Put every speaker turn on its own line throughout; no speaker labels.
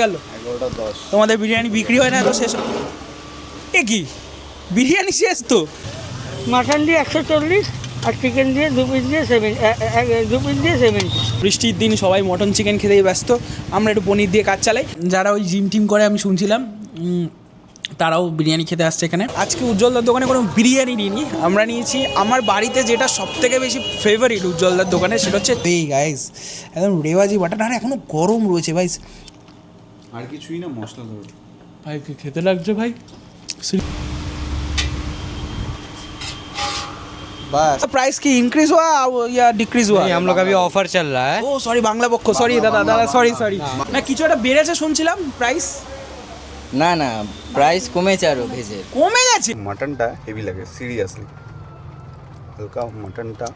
গেল। তোমাদের বিরিয়ানি বিক্রি হয় না তো শেষ এ কি? বিরিয়ানি শেষ তো?
মাটন দিয়ে একশো চল্লিশ আর চিকেন দিয়ে দু পিস দিয়ে সেভেন দু পিস দিয়ে সেভেন্টি
বৃষ্টির দিন সবাই মটন চিকেন খেতেই ব্যস্ত। আমরা একটু পনির দিয়ে কাজ চালাই। যারা ওই জিম টিম করে আমি শুনছিলাম তারাও বিরিয়ানি খেতে আসছে এখানে। আজকে উজ্জ্বলদার দোকানে কোনো বিরিয়ানি নিইনি। আমরা নিয়েছি আমার বাড়িতে যেটা সব থেকে বেশি ফেভারিট উজ্জ্বলদার দোকানে সেটা হচ্ছে এই গাইস একদম রেওয়াজি বাটার। আর এখনও গরম রয়েছে ভাই
আর কিছুই না মশলা ধরো
ভাই কি খেতে লাগছে ভাই
बस
प्राइस की इंक्रीज हुआ या डिक्रीज हुआ
नहीं, हम लोग अभी ऑफर चल रहा है
ও সরি বাংলা পক্ষ সরি দাদা দাদা সরি সরি না কিছু একটা বেড়েছে শুনছিলাম প্রাইস
না না প্রাইস কমেছে আরো ভেজের
কমে গেছে
মাটনটা হেভি লাগে সিরিয়াসলি হালকা মাটনটা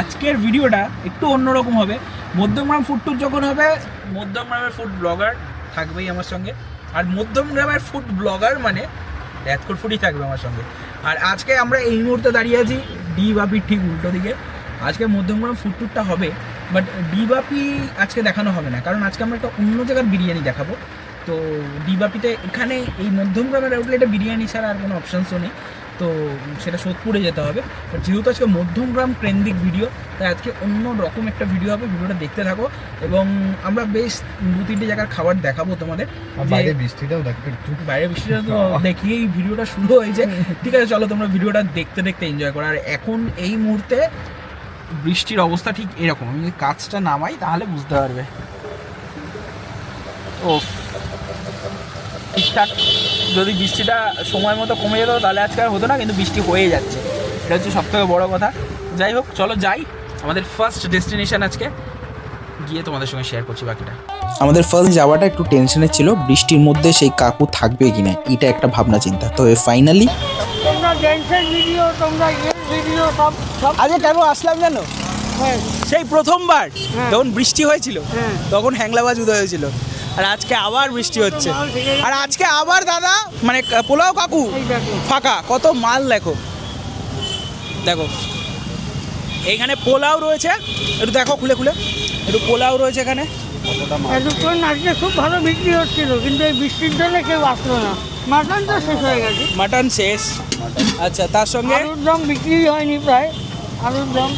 আজকের ভিডিওটা একটু অন্যরকম হবে। মধ্যমগ্রাম ফুড ট্যুর যখন হবে, মধ্যমগ্রামের ফুড ব্লগার থাকবেই আমার সঙ্গে। আর মধ্যমগ্রামের ফুড ব্লগার মানে র্যাতকোট ফুডই থাকবে আমার সঙ্গে। আর আজকে আমরা এই মুহূর্তে দাঁড়িয়ে আছি ডি বাপির ঠিক উল্টো দিকে। আজকে মধ্যমগ্রাম ফুড ট্যুরটা হবে বাট ডি বাপি আজকে দেখানো হবে না, কারণ আজকে আমরা একটা অন্য জায়গার বিরিয়ানি দেখাবো। তো ডিবাপিতে এখানে এই মধ্যমগ্রামের আউটলেটে বিরিয়ানি ছাড়া আর কোনো অপশানসও নেই। তো সেটা সোদপুরে যেতে হবে। বাট যেহেতু আজকে মধ্যমগ্রাম কেন্দ্রিক ভিডিও তাই আজকে অন্য রকম একটা ভিডিও হবে ভিডিওটা দেখতে থাকো। এবং আমরা বেশ দু তিনটে জায়গার খাবার দেখাবো তোমাদের।
বাইরে বৃষ্টিটাও দেখো
বাইরে বৃষ্টিটা তো দেখিয়েই ভিডিওটা শুরু হয়েছে। ঠিক আছে চলো তোমরা ভিডিওটা দেখতে দেখতে এনজয় করো। আর এখন এই মুহূর্তে বৃষ্টির অবস্থা ঠিক এরকম। আমি যদি কাজটা নামাই তাহলে বুঝতে পারবে। ও ঠিকঠাক। যদি বৃষ্টিটা সময় মতো কমে যেত তাহলে আজকে আর হতো না কিন্তু বৃষ্টি হয়ে যাচ্ছে। এটা হচ্ছে সব থেকে বড়ো কথা। যাই হোক চলো যাই। আমাদের ফার্স্ট ডেস্টিনেশন আজকে। গিয়ে তোমাদের সঙ্গে শেয়ার করছি বাকিটা।
আমাদের ফার্স্ট যাওয়াটা একটু টেনশনের ছিল। বৃষ্টির মধ্যে সেই কাকু থাকবে কিনা এটা একটা ভাবনা চিন্তা। তবে ফাইনালি
তোমরা ড্যান্সের ভিডিও তোমরা ইয়ের ভিডিও সব সব
আজকে কেন আসলাম জানো
হ্যাঁ।
সেই প্রথমবার
হ্যাঁ।
যখন বৃষ্টি হয়েছিল
হ্যাঁ।
তখন হ্যাংলাবাজ উদয় হয়েছিল। আর আজকে আবার বৃষ্টি হচ্ছে। আর আজকে আবার দাদা মানে পোলাও কাকু ফাঁকা। কত মাল দেখো। দেখো। এইখানে পোলাও রয়েছে। একটু দেখো খুলে খুলে। একটু পোলাও রয়েছে এখানে।
এতক্ষণ আজকে খুব ভালো বিক্রি হচ্ছিল কিন্তু এই বৃষ্টির জন্য কেউ আসলো না। মাটন তো শেষ হয়ে গেছে।
মাটন শেষ। আচ্ছা তার সঙ্গে?
আলুর দম বিক্রি হয়নি প্রায়। আলুর দম।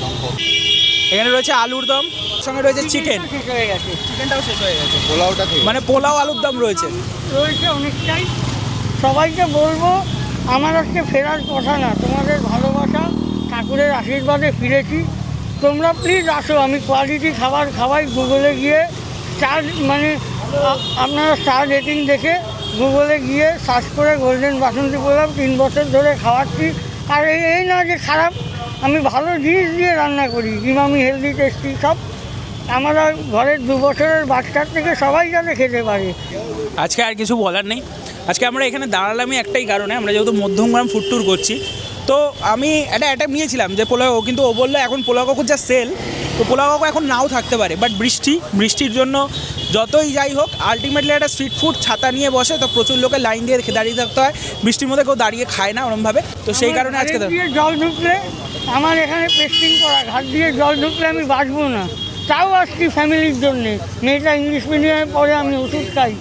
এখানে রয়েছে আলুর দম। সঙ্গে রয়েছে চিকেন
শেষ হয়ে গেছে।
চিকেনটাও শেষ হয়ে গেছে।
পোলাওটা
মানে পোলাও আলুর দম রয়েছে।
রয়েছে অনেকটাই। সবাইকে বলব আমার আজকে ফেরার কথা না তোমাদের ভালোবাসা ঠাকুরের আশীর্বাদে ফিরেছি। তোমরা প্লিজ আসো আমি কোয়ালিটি খাবার খাওয়াই গুগলে গিয়ে স্টার মানে আপনারা স্টার রেটিং দেখে গুগলে গিয়ে সার্চ করে গোল্ডেন বাসন্তী পোলাও তিন বছর ধরে খাওয়াচ্ছি। আর এই এই না যে খারাপ আমি ভালো জিনিস দিয়ে রান্না করি ইমামি হেলদি টেস্টি সব। আমরা ঘরের দু বছরের বাচ্চার থেকে সবাই যাতে খেতে পারে।
আজকে আর কিছু বলার নেই। আজকে আমরা এখানে দাঁড়ালামই একটাই কারণে আমরা যেহেতু মধ্যমগ্রাম ফুড ট্যুর করছি। তো আমি একটা অ্যাটাপ নিয়েছিলাম যে পোলাও কিন্তু ও বলল এখন পোলাও কাকুর যা সেল তো পোলাও কাকু এখন নাও থাকতে পারে। বাট বৃষ্টি বৃষ্টির জন্য যতই যাই হোক আলটিমেটলি একটা স্ট্রিট ফুড ছাতা নিয়ে বসে তো প্রচুর লোকে লাইন দিয়ে দাঁড়িয়ে থাকতে হয়। বৃষ্টির মধ্যে কেউ দাঁড়িয়ে খায় না ওরমভাবে। তো সেই কারণে আজকে
জল ঢুকলে আমার এখানে পেস্টিং করা ঘাট দিয়ে জল ঢুকলে আমি বাঁচবো না। তাও আসছি ফ্যামিলির জন্যে। মেয়েটা ইংলিশ মিডিয়ামে পড়ে আমি ওষুধ খাই।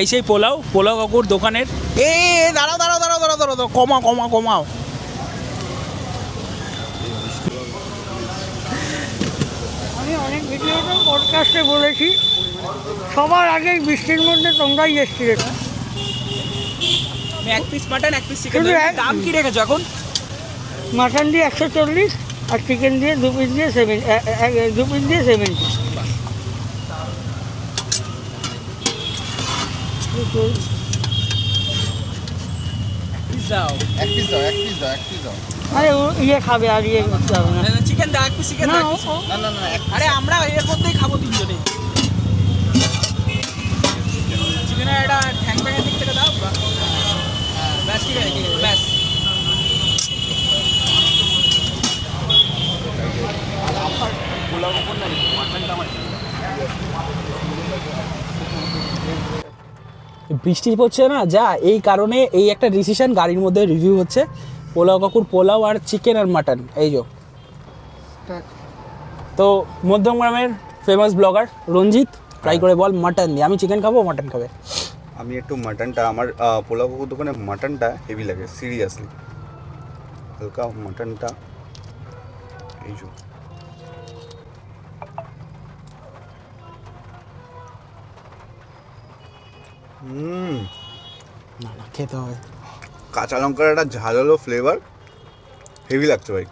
এই সেই পোলাও পোলাও কাকুর দোকানের। এ এ, দাঁড়াও দাঁড়াও। দাঁড়াও দাঁড়াও, কমাও কমাও কমাও।
আমি অনেক ভিডিওতে পডকাস্টে বলেছি সবার আগেই বৃষ্টির মধ্যে তোমরাই এসছিলে।
এক পিস মাটন এক পিস চিকেন দাম কি রেখেছো এখন?
মাটন দিয়ে একশো চল্লিশ আর চিকেন দিয়ে দু পিস দিয়ে সেভেন দু পিস দিয়ে সেভেন্টি আরে ও ইয়ে খাবে আর ইয়ে করতে হবে না।
চিকেন দাও এক পিস চিকেন
না
দাও আরে আমরা এর মধ্যেই খাব তিনজনে চিকেনের একটা ঠ্যাং ব্যাঙের দিক থেকে দাও বা- হ্যাঁ, ব্যাস ঠিক আছে ঠিক আছে ব্যাস বৃষ্টি পড়ছে না যা এই কারণে এই একটা ডিসিশন গাড়ির মধ্যে রিভিউ হচ্ছে। পোলাও কাকুর পোলাও আর চিকেন আর মাটন এই যো। তো মধ্যমগ্রামের ফেমাস ব্লগার রঞ্জিত ট্রাই করে বল মাটন দিয়ে। আমি চিকেন খাব মাটন খাবে?
আমি একটু মাটনটা আমার পোলাও কাকুর দোকানে মাটনটা হেভি লাগে সিরিয়াসলি হালকা মাটনটা এই যে। হুম।
না না খেতে হবে।
কাঁচা লঙ্কার একটা ঝালালো ফ্লেভার হেভি লাগছে ভাই।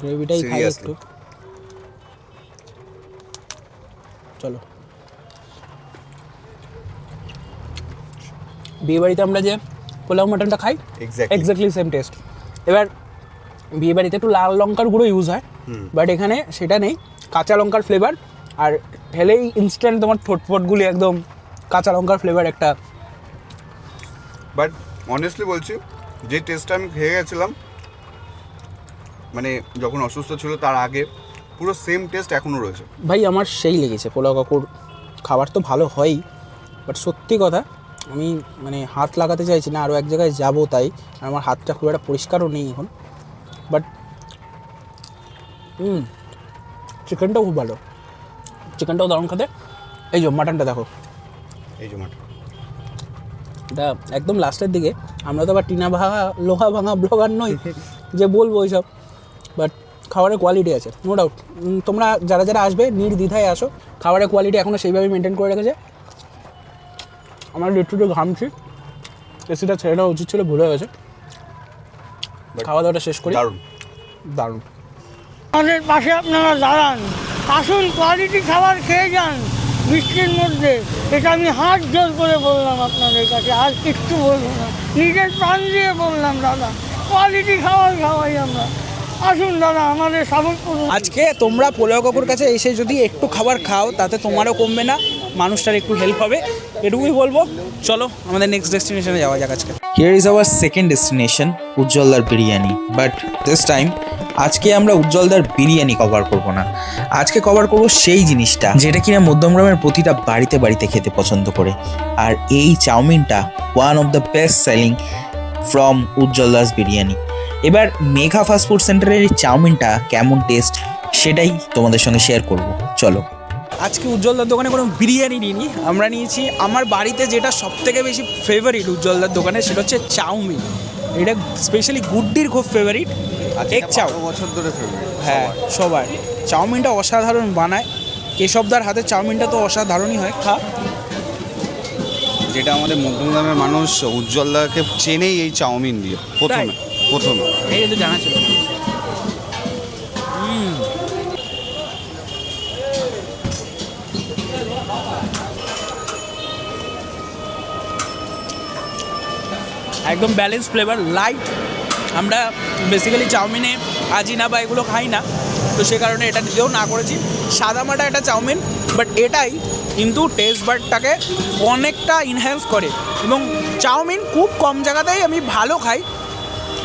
গ্রেভিটাই খাই একটু। চলো। বিয়ে বাড়িতে আমরা যে পোলাও মাটনটা খাই
এক্স্যাক্টলি
সেম টেস্ট এবার বিয়ে বাড়িতে একটু লাল লঙ্কার গুঁড়ো ইউজ হয়। বাট এখানে সেটা নেই। কাঁচা লঙ্কার ফ্লেভার আর ঢেলেই ইনস্ট্যান্ট তোমার ঠোঁটফোটগুলি একদম কাঁচা লঙ্কার ফ্লেভার একটা।
বাট অনেস্টলি বলছি যে টেস্টটা আমি খেয়ে গেছিলাম মানে যখন অসুস্থ ছিল তার আগে পুরো সেম টেস্ট এখনও রয়েছে।
ভাই আমার সেই লেগেছে পোলাও কাকুর খাবার তো ভালো হয়ই বাট সত্যি কথা আমি মানে হাত লাগাতে চাইছি না আরও এক জায়গায় যাব তাই আমার হাতটা খুব একটা পরিষ্কারও নেই এখন। বাট হুম চিকেনটাও খুব ভালো। চিকেনটাও দারুণ খেতে। এই যে মাটনটা দেখো।
এই যে মাটন
এটা একদম লাস্টের দিকে আমরা তো আবার টিনা ভাঙা লোহা ভাঙা ব্লগার নই যে বলব ওইসব। বাট খাবারের কোয়ালিটি আছে নো ডাউট তোমরা যারা যারা আসবে নির্দ্বিধায় আসো খাবারের কোয়ালিটি এখনও সেইভাবে মেনটেন করে রেখেছে। আমার একটু একটু ঘামছি এসিটা ছেড়ে নেওয়া উচিত ছিল ভুলে গেছে। খাওয়া দাওয়াটা শেষ করি।
দারুণ।
দারুণ।
আমাদের পাশে আপনারা দাঁড়ান। আসুন কোয়ালিটি খাবার খেয়ে যান। বৃষ্টির মধ্যে এটা আমি হাত জোর করে বললাম আপনাদের কাছে আর কিচ্ছু বলব না। নিজের প্রাণ দিয়ে বললাম দাদা কোয়ালিটি খাবার খাওয়াই আমরা। আসুন দাদা আমাদের সাপোর্ট করুন।
আজকে তোমরা পোলাও কাকুর কাছে এসে যদি একটু খাবার খাও তাতে তোমারও কমবে না মানুষটার একটু হেল্প হবে। এটুকুই বলব। চলো আমাদের নেক্সট ডেস্টিনেশনে যাওয়া যাক আজকে।
Here is our second destination উজ্জ্বলদার biryani but this time আজকে আমরা উজ্জ্বলদার বিরিয়ানি কভার করব না। আজকে কভার করব সেই জিনিসটা, যেটা কিনা মধ্যমগ্রামের প্রতিটা বাড়িতে বাড়িতে খেতে পছন্দ করে। আর এই চাউমিনটা one of the best selling from Ujjwaldas biryani. এবার মেঘা ফাস্ট ফুড সেন্টারের এই চাউমিনটা কেমন টেস্ট সেটাই তোমাদের সঙ্গে শেয়ার করব। চলো।
আজকে উজ্জ্বলদার দোকানে কোনো বিরিয়ানি নিইনি, আমরা নিয়েছি আমার বাড়িতে যেটা সব থেকে বেশি ফেভারিট উজ্জ্বলদার দোকানে, সেটা হচ্ছে চাউমিন। এটা স্পেশালি গুড্ডির খুব ফেভারিট এগ চাউ
বছর ধরে
হ্যাঁ সবার। চাউমিনটা অসাধারণ বানায়। কেশবদার হাতে চাউমিনটা তো অসাধারণই হয় খা।
যেটা আমাদের মধ্যমগ্রামের মানুষ উজ্জ্বলদাকে চেনেই এই চাউমিন দিয়ে প্রথমে প্রথমে।
এই কিন্তু জানা ছিল। একদম ব্যালেন্স ফ্লেভার লাইট আমরা বেসিক্যালি চাউমিনে আজিনা বা এগুলো খাই না। তো সে কারণে এটা দিতেও না করেছি। সাদামাটা একটা চাউমিন বাট এটাই কিন্তু টেস্ট বারটাকে অনেকটা ইনহ্যান্স করে। এবং চাউমিন খুব কম জায়গাতেই আমি ভালো খাই।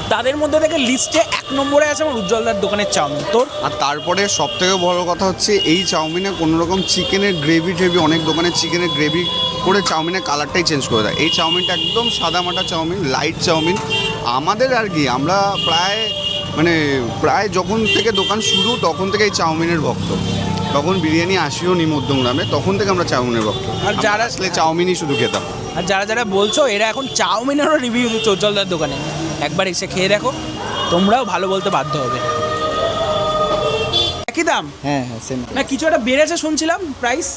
তাদের মধ্যে থেকে লিস্টে এক নম্বরে আছে আমার উজ্জ্বলদার দোকানের চাউমিন। তোর?
আর তারপরে সব থেকে বড় কথা হচ্ছে, এই চাউমিনে কোনো রকম চিকেনের গ্রেভি টেভি অনেক দোকানে চিকেনের গ্রেভি করে চাউমিনের কালারটাই চেঞ্জ করে দেয়। এই চাউমিনটা একদম সাদামাটা চাউমিন লাইট চাউমিন আমাদের আর কি আমরা প্রায় মানে প্রায় যখন থেকে দোকান শুরু তখন থেকে এই চাউমিনের ভক্ত। তখন বিরিয়ানি আসিও নি মধ্যমগ্রামে তখন থেকে আমরা চাউমিনের ভক্ত।
আর
যারা আসলে চাউমিনই শুধু খেতাম।
আর যারা যারা বলছো এরা এখন চাউমিনেরও রিভিউ দিচ্ছে উজ্জ্বলদার দোকানে। একবার এসে খেয়ে দেখো তোমরাও ভালো বলতে বাধ্য হবে। একই দাম?
হ্যাঁ হ্যাঁ সেম
না কিছু একটা বেড়েছে শুনছিলাম প্রাইস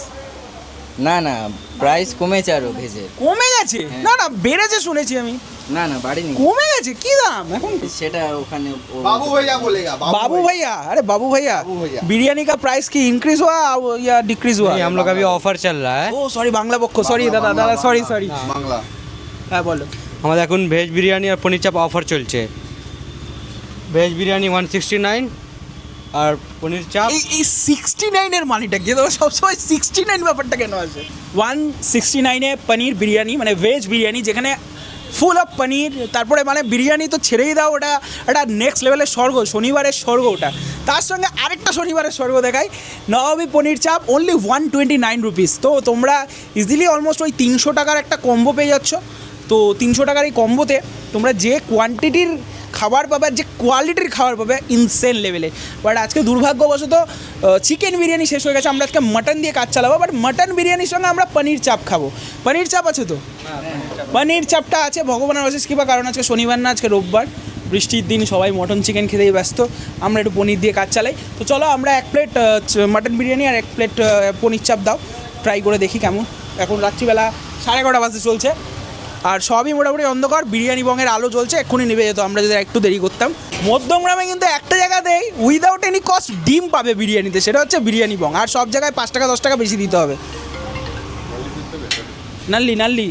না না প্রাইস কমেছে আরো ভেজের
কমে গেছে
হ্যাঁ।
না না বেড়েছে শুনেছি আমি
না না বাড়িনি
কমে গেছে কি দাম এখন
সেটা ওখানে ও-
বাবু ভাইয়া বলেগা
बाबू भैया अरे बाबू भैया
बाबू भैया।
बिरयानी का प्राइस की इंक्रीज हुआ या डिक्रीज हुआ
नहीं, हम लोग अभी ऑफर चल रहा है
ও সরি বাংলা পক্ষ সরি
বাংলা,
দাদা
বাংলা,
দাদা সরি
বাংলা।
সরি
বাংলা
হ্যাঁ বলো
আমাদের এখন ভেজ বিরিয়ানি আর পনির চাপ অফার চলছে veg biryani one sixty nine আর পনির চাপ?
এই এই সিক্সটি নাইনের মানিটা কি তোমরা সবসময় সিক্সটি নাইন ব্যাপারটা কেন আছে ওয়ান সিক্সটি নাইনে পনির বিরিয়ানি মানে ভেজ বিরিয়ানি যেখানে ফুল অফ পনির তারপরে মানে বিরিয়ানি তো ছেড়েই দাও ওটা একটা নেক্সট লেভেলের স্বর্গ শনিবারের স্বর্গ ওটা। তার সঙ্গে আরেকটা শনিবারের স্বর্গ দেখাই Nawabi paneer chaap only one twenty nine rupees তো তোমরা ইজিলি অলমোস্ট ওই তিনশো টাকার একটা কম্বো পেয়ে যাচ্ছ। তো তিনশো টাকার এই কম্বোতে তোমরা যে কোয়ান্টিটির খাবার পাবে যে কোয়ালিটির খাবার পাবে ইনসেন লেভেলে বাট আজকে দুর্ভাগ্যবশত চিকেন বিরিয়ানি শেষ হয়ে গেছে, আমরা আজকে মাটন দিয়ে কাজ চালাবো বাট মাটন বিরিয়ানির সঙ্গে আমরা পনির চাপ খাব। পনির চাপ আছে তো? পনির চাপটা আছে, ভগবানের অশেষ কৃপা, কারণ আজকে শনিবার না, আজকে রোববার। বৃষ্টির দিন সবাই মটন চিকেন খেতেই ব্যস্ত, আমরা একটু পনির দিয়ে কাজ চালাই। তো চলো, আমরা এক প্লেট মাটন বিরিয়ানি আর এক প্লেট পনির চাপ দাও। ট্রাই করে দেখি কেমন। এখন রাত্রিবেলা সাড়ে এগারোটা বাজে চলছে। আর সবই মোটামুটি অন্ধকার, বিরিয়ানি বঙের আলো জ্বলছে, এক্ষুনি নেবে যেত, আমরা যদি একটু দেরি করতাম। মধ্যমগ্রামে কিন্তু একটা জায়গাতেই উইদাউট এনি কস্ট ডিম পাবে বিরিয়ানিতে, সেটা হচ্ছে বিরিয়ানি বং। আর সব জায়গায় পাঁচ টাকা, দশ টাকা বেশি দিতে হবে। নাল্লি নাল্লি।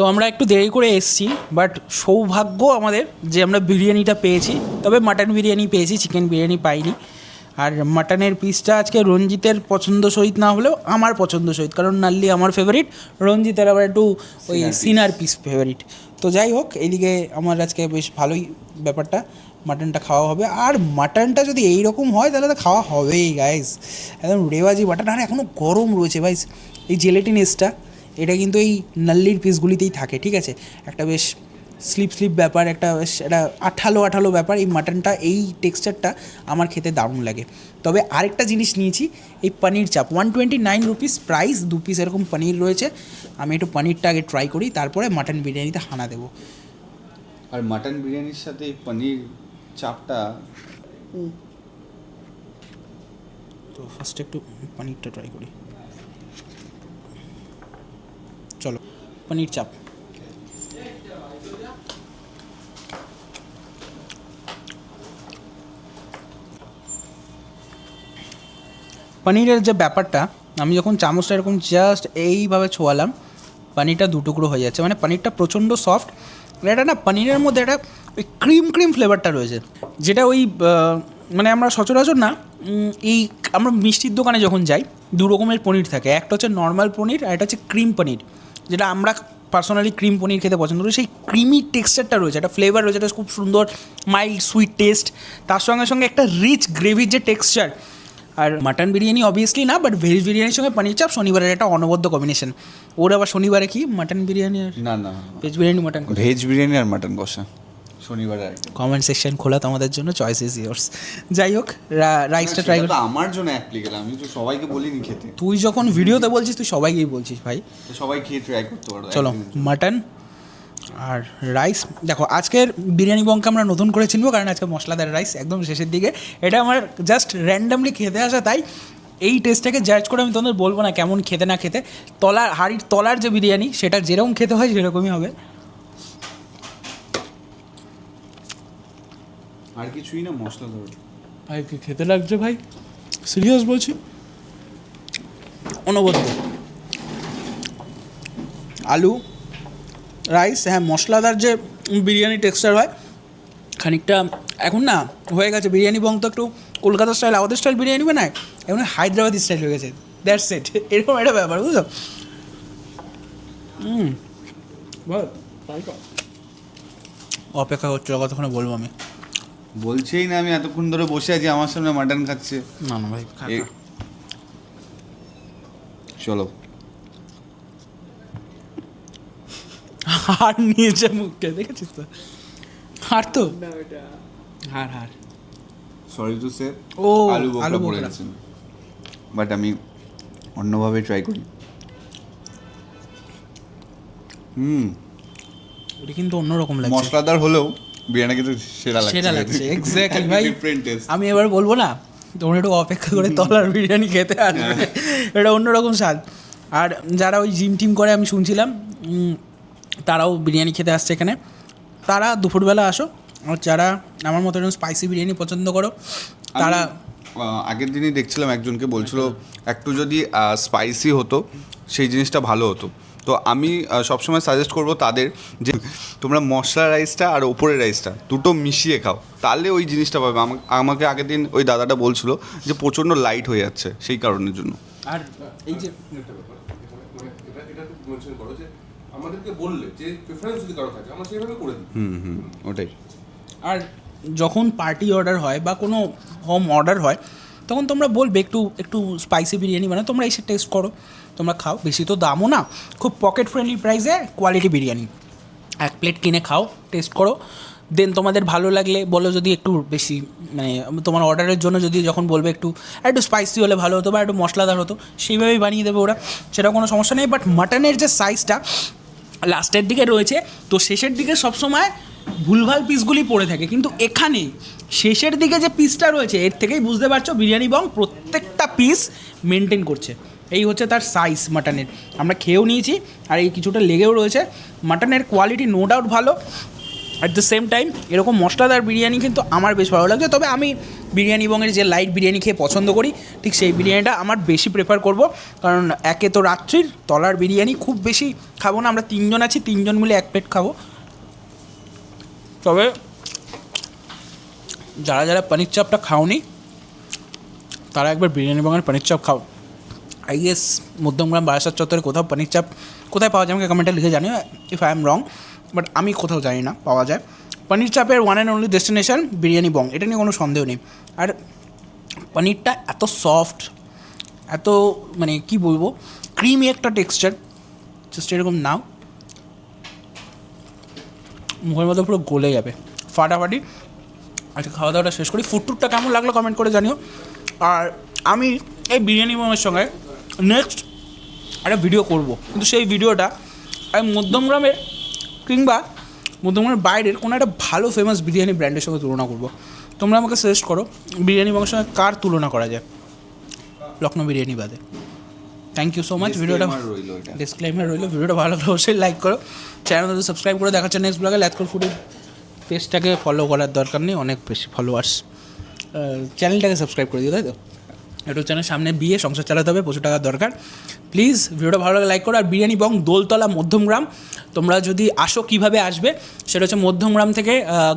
তো আমরা একটু দেরি করে এসেছি বাট সৌভাগ্য আমাদের যে আমরা বিরিয়ানিটা পেয়েছি। তবে মাটন বিরিয়ানি পেয়েছি চিকেন বিরিয়ানি পাইনি। আর মাটনের পিসটা আজকে রঞ্জিতের পছন্দ সহিত না হলেও আমার পছন্দ সহিত কারণ নাল্লি আমার ফেভারিট রঞ্জিতের আবার একটু ওই সিনার পিস ফেভারিট তো যাই হোক এইদিকে আমার আজকে বেশ ভালোই ব্যাপারটা মাটনটা খাওয়া হবে। আর মাটনটা যদি এই রকম হয় তাহলে তো খাওয়া হবেই গাইস একদম রেওয়াজি মাটন আর এখনও গরম রয়েছে ভাইস এই জেলেটিনেসটা এটা কিন্তু এই নাল্লির পিসগুলিতেই থাকে ঠিক আছে? একটা বেশ স্লিপ স্লিপ ব্যাপার একটা বেশ একটা আঠালো আঠালো ব্যাপার এই মাটনটা এই টেক্সচারটা আমার খেতে দারুণ লাগে। তবে আরেকটা জিনিস নিয়েছি এই paneer chaap. One twenty nine rupees price দু পিস এরকম পনির রয়েছে। আমি একটু পনিরটা আগে ট্রাই করি তারপরে মাটন বিরিয়ানিতে হানা দেবো।
আর মাটন বিরিয়ানির সাথে এই পনির চাপটা?
তো ফার্স্টে একটু পনিরটা ট্রাই করি। চলো, পনির চাপ। পনিরের যে ব্যাপারটা, আমি যখন চামচটা এরকম জাস্ট এইভাবে ছোয়ালাম, পনিরটা দু টুকরো হয়ে যাচ্ছে। মানে পনিরটা প্রচণ্ড সফট এটা না পনিরের মধ্যে একটা ওই ক্রিম ক্রিম ফ্লেভারটা রয়েছে। যেটা ওই মানে আমরা সচরাচর না এই আমরা মিষ্টির দোকানে যখন যাই দু রকমের পনির থাকে। একটা হচ্ছে নর্মাল পনির আর একটা হচ্ছে ক্রিম পনির। যেটা আমরা পার্সোনালি ক্রিম পনির খেতে পছন্দ করি সেই ক্রিমি টেক্সচারটা রয়েছে একটা ফ্লেভার রয়েছে একটা খুব সুন্দর মাইল্ড সুইট টেস্ট তার সঙ্গে সঙ্গে একটা রিচ গ্রেভির যে টেক্সচার আর মাটন বিরিয়ানি অবভিয়াসলি না বাট ভেজ বিরিয়ানির সঙ্গে পানির চাপ শনিবারের একটা অনবদ্য কম্বিনেশন ওর আবার শনিবারে কি? মাটন বিরিয়ানি আর
না না
veg biryani mutton
veg biryani আর মাটন কষা। শনিবারে আর
কমেন্ট সেকশন খোলা তোমাদের জন্য চয়েস ইজ ইয়োর্স যাই হোক রাইসটা ট্রাই
সেটা
কর।
আমার জন্য অ্যাপ্লিকেবল আমি তো সবাইকে বলিনি খেতে।
তুই যখন ভিডিওতে বলছিস তুই সবাইকেই বলছিস ভাই।
সবাই খেয়ে ট্রাই করতে পারো
চলো মাটন আর রাইস দেখো আজকের বিরিয়ানি বঙ্কে আমরা নতুন করে চিনবো কারণ আজকে মশলাদার রাইস একদম শেষের দিকে। এটা আমার জাস্ট র্যান্ডামলি খেতে আসা তাই এই টেস্টটাকে জাজ করে আমি তোমাদের বলব না কেমন খেতে না খেতে। তলার হাড়ির তলার যে বিরিয়ানি সেটা যেরকম খেতে হয় সেরকমই হবে।
আর কিছুই না মশলা
ভাই কি খেতে লাগছে ভাই? সিরিয়াস বলছি? অনবদ্য। আলু রাইস হ্যাঁ মশলাদার যে বিরিয়ানি টেক্সচার হয় খানিকটা এখন না হয়ে গেছে। বিরিয়ানি বং তো একটু কলকাতা স্টাইল আমাদের স্টাইল বিরিয়ানি বানায় এমন হায়দ্রাবাদি স্টাইল হয়ে গেছে। দ্যাটস সেট এরকম একটা ব্যাপার বুঝলো হুম। বল অপেক্ষা করছিল কতক্ষণে বলব আমি?
বলছেই না আমি এতক্ষণ ধরে বসে আছি আমার সামনে মাটন খাচ্ছে।
না না ভাই।
চলো।
হার নিয়েছে মুখে দেখেছিস তো? হার তো? হার হার
সরি টু সে
ও,
আলু
আলু
পড়ে। গেছেন বাট আমি অন্যভাবে ট্রাই করি। হুম।
ওটা কিন্তু অন্যরকম লাগছে।
মশলাদার হলেও বিরিয়ানি কিন্তু সেরা লাগছে।
সেটা লাগছে এক্স্যাক্টলি ভাই। আমি এবার বলব না তোমরা একটু অপেক্ষা করে তলার বিরিয়ানি খেতে আসবে। এটা অন্যরকম স্বাদ। আর যারা ওই জিম টিম করে আমি শুনছিলাম তারাও বিরিয়ানি খেতে আসছে এখানে। তারা দুপুরবেলা আসো আর যারা আমার মতো এরকম স্পাইসি বিরিয়ানি পছন্দ করো তারা
আগের দিনই দেখছিলাম একজনকে বলছিল একটু যদি স্পাইসি হতো সেই জিনিসটা ভালো হতো। তো আমি সবসময় সাজেস্ট করব তাদের যে তোমরা মশলা রাইসটা আর ওপরের রাইসটা দুটো মিশিয়ে খাও। তাহলে ওই জিনিসটা পাবে। আমা- আমাকে আগের দিন ওই দাদাটা বলছিল যে প্রচণ্ড লাইট হয়ে যাচ্ছে সেই কারণের জন্য।
আর এই যে
আমাদেরকে বললে যে প্রেফারেন্স যদি কারও থাকে আমরা সেইভাবে করে দিই
হুম হুম ওটাই।
আর যখন পার্টি অর্ডার হয় বা কোনো হোম অর্ডার হয় তখন তোমরা বলবে, একটু একটু স্পাইসি বিরিয়ানি বানাও, তোমরা এসে টেস্ট করো, তোমরা খাও। বেশি তো দামও না, খুব পকেট ফ্রেন্ডলি প্রাইসে কোয়ালিটি বিরিয়ানি। এক প্লেট কিনে খাও টেস্ট করো। দেন তোমাদের ভালো লাগলে বলো যদি একটু বেশি মানে তোমার অর্ডারের জন্য যদি যখন বলবে একটু একটু স্পাইসি হলে ভালো হতো বা একটু মশলাদার হতো, সেইভাবেই বানিয়ে দেবে ওরা সেটা কোনো সমস্যা নেই। বাট মাটনের যে সাইজটা লাস্টের দিকে রয়েছে, তো শেষের দিকে সবসময় ভুলভাল পিসগুলি পড়ে থাকে। কিন্তু এখানে শেষের দিকে যে পিসটা রয়েছে, এর থেকেই বুঝতে পারছ বিরিয়ানি বং প্রত্যেকটা পিস মেনটেন করছে। এই হচ্ছে তার সাইজ মাটনের আমরা খেয়েও নিয়েছি, আর এই কিছুটা লেগেও রয়েছে। মাটনের কোয়ালিটি নো ডাউট ভালো। অ্যাট দ্য সেম টাইম এরকম মশলাদার বিরিয়ানি কিন্তু আমার বেশ ভালো লাগছে। তবে আমি বিরিয়ানি বংয়ের যে লাইট বিরিয়ানি খেয়ে পছন্দ করি, ঠিক সেই বিরিয়ানিটা আমার বেশি প্রেফার করব। কারণ একে তো রাত্রির তলার বিরিয়ানি, খুব বেশি খাব না। আমরা তিনজন আছি, তিনজন মিলে এক প্লেট খাব। তবে যারা যারা পনির চাপটা খাওনি, তারা একবার বিরিয়ানি বংয়ের পনির চাপ খাও। আই গেস মধ্যমগ্রাম বারাসাত চত্বরে কোথাও পনির চাপ কোথায় পাওয়া যায় আমাকে কমেন্টে লিখে জানিও if I am wrong but আমি কোথাও জানি না পাওয়া যায়। পনির চাপের one and only destination biryani Bong, এটা নিয়ে কোনো সন্দেহ নেই। আর পনিরটা এত সফট এত মানে কি বলব ক্রিমি একটা টেক্সচার জাস্ট এরকম নাও। মুখের মধ্যে পুরো গলে যাবে। ফাটাফাটি আজকে খাওয়া দাওয়াটা শেষ করি। ফুড টুরটা কেমন লাগল কমেন্ট করে জানিও। আর আমি এই বিরিয়ানি মোমের সঙ্গে নেক্সট একটা ভিডিও করব। কিন্তু সেই ভিডিওটা আমি মধ্যমগ্রামের কিংবা মধ্যমগ্রামের বাইরের কোনো একটা ভালো ফেমাস বিরিয়ানি ব্র্যান্ডের সঙ্গে তুলনা করব। তোমরা আমাকে সাজেস্ট করো বিরিয়ানি মোমের সঙ্গে কার তুলনা করা যায়? লখনৌ বিরিয়ানি বাদে। থ্যাংক ইউ সো মাচ ভিডিওটা। ডিসক্লেমার রইল ভিডিওটা ভালো লাগলে অবশ্যই লাইক করো। চ্যানেলটা সাবস্ক্রাইব করে দেখাচ্ছে নেক্সট ব্লগে ল্যাথকর ফুডের পেজটাকে ফলো করার দরকার নেই অনেক বেশি ফলোয়ার্স চ্যানেলটাকে সাবস্ক্রাইব করে দিও তাই তো? ইউটিউব চ্যানেল সামনে বিয়ে সংসার চালাতে হবে প্রচুর টাকার দরকার। প্লিজ ভিডিওটা ভালো লাগে লাইক করো আর বিরিয়ানি বং দোলতলা মধ্যমগ্রাম তোমরা যদি আসো কীভাবে আসবে সেটা হচ্ছে মধ্যমগ্রাম থেকে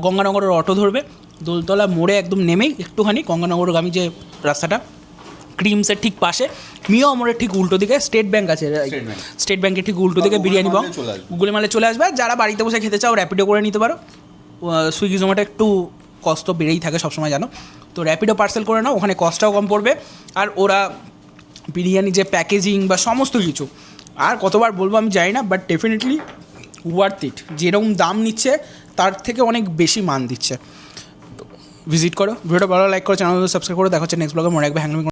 গঙ্গানগরের অটো ধরবে। দোলতলা মোড়ে একদম নেমেই একটুখানি গঙ্গানগরগামী যে রাস্তাটা ক্রিমসের ঠিক পাশে মিও মোড়ের ঠিক উল্টো দিকে স্টেট ব্যাংক আছে স্টেট ব্যাংকের ঠিক উল্টো দিকে বিরিয়ানি বং। গুগলে মালে চলে আসবে যারা বাড়িতে বসে খেতে চাও র্যাপিডো করে নিতে পারো। সুইগি জোম্যাটো একটু কষ্ট বেড়েই থাকে সবসময় জানো। তো র্যাপিডো পার্সেল করে নাও, ওখানে কস্টটাও কম পড়বে। আর ওরা বিরিয়ানি যে প্যাকেজিং বা সমস্ত কিছু, আর কতবার বলব আমি জানি না বাট ডেফিনেটলি ওয়ার্থ ইট যেরকম দাম নিচ্ছে, তার থেকে অনেক বেশি মান দিচ্ছে। ভিজিট করো, ভিডিওটা ভালো লাইক করো চ্যানেল সাবস্ক্রাইব করো, দেখা হচ্ছে নেক্সট ব্লগে মনে রাখবে হ্যাংমি